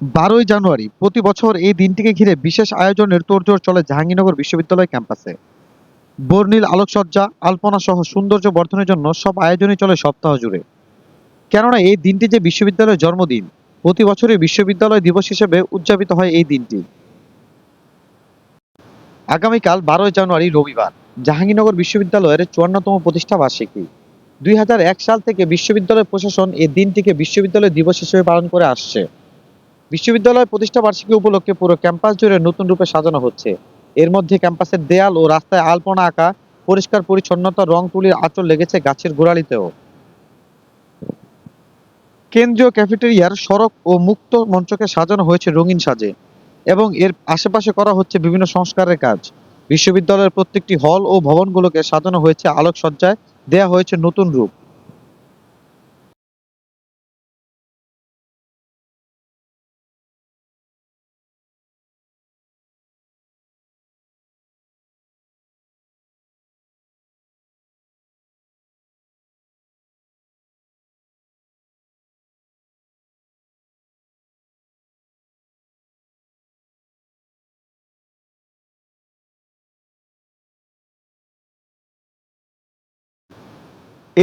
বারোই জানুয়ারি, প্রতি বছর এই দিনটিকে ঘিরে বিশেষ আয়োজনের তোড়জোড় চলে জাহাঙ্গীরনগর বিশ্ববিদ্যালয় ক্যাম্পাসে। বর্ণিল আলোকসজ্জা, আলপনা সহ সৌন্দর্য বর্ধনের জন্য সব আয়োজনই চলে সপ্তাহ জুড়ে। কেননা এই দিনটি যে বিশ্ববিদ্যালয়ের জন্মদিন, প্রতি বছরই বিশ্ববিদ্যালয় দিবস হিসেবে উদযাপিত হয় এই দিনটি। আগামীকাল বারোই জানুয়ারি, রবিবার, জাহাঙ্গীরনগর বিশ্ববিদ্যালয়ের চুয়ান্নতম প্রতিষ্ঠা বার্ষিকী। দুই হাজার এক সাল থেকে বিশ্ববিদ্যালয় প্রশাসন এই দিনটিকে বিশ্ববিদ্যালয় দিবস হিসেবে পালন করে আসছে। বিশ্ববিদ্যালয় প্রতিষ্ঠা বার্ষিকী উপলক্ষে পুরো ক্যাম্পাস জুড়ে নতুন রূপে সাজানো হচ্ছে। এর মধ্যে ক্যাম্পাসের দেয়াল ও রাস্তায় আলপনা আঁকা, পরিষ্কার পরিচ্ছন্নতা, রং তুলির আঁচল লেগেছে গাছের গোড়ালিতেও। কেন্দ্রীয় ক্যাফেটেরিয়ার সড়ক ও মুক্ত মঞ্চকে সাজানো হয়েছে রঙিন সাজে এবং এর আশেপাশে করা হচ্ছে বিভিন্ন সংস্কারের কাজ। বিশ্ববিদ্যালয়ের প্রত্যেকটি হল ও ভবনগুলোকে সাজানো হয়েছে আলোকসজ্জায়, দেয়া হয়েছে নতুন রূপ।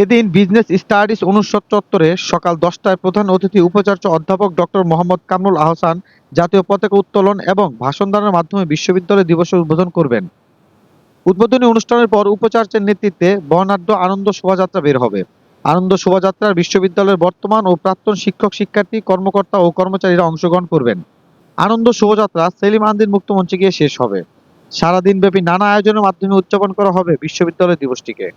এদিন বিজনেস স্টাডিজ অনুষদ চত্বরে সকাল দশটায় প্রধান অতিথি উপাচার্য অধ্যাপক ডক্টর মোহাম্মদ কামরুল আহসান জাতীয় পতাকা উত্তোলন এবং ভাষণ দানের মাধ্যমে বিশ্ববিদ্যালয় দিবসের উদ্বোধন করবেন। উদ্বোধনী অনুষ্ঠানের পর উপাচার্যের নেতৃত্বে বর্ণাঢ্য আনন্দ শোভাযাত্রা বের হবে। আনন্দ শোভাযাত্রার বিশ্ববিদ্যালয়ের বর্তমান ও প্রাক্তন শিক্ষক, শিক্ষার্থী, কর্মকর্তা ও কর্মচারীরা অংশগ্রহণ করবেন। আনন্দ শোভাযাত্রা সেলিম আন্দির মুক্ত মঞ্চে গিয়ে শেষ হবে। সারাদিন ব্যাপী নানা আয়োজনের মাধ্যমে উদযাপন করা হবে বিশ্ববিদ্যালয় দিবসটিকে।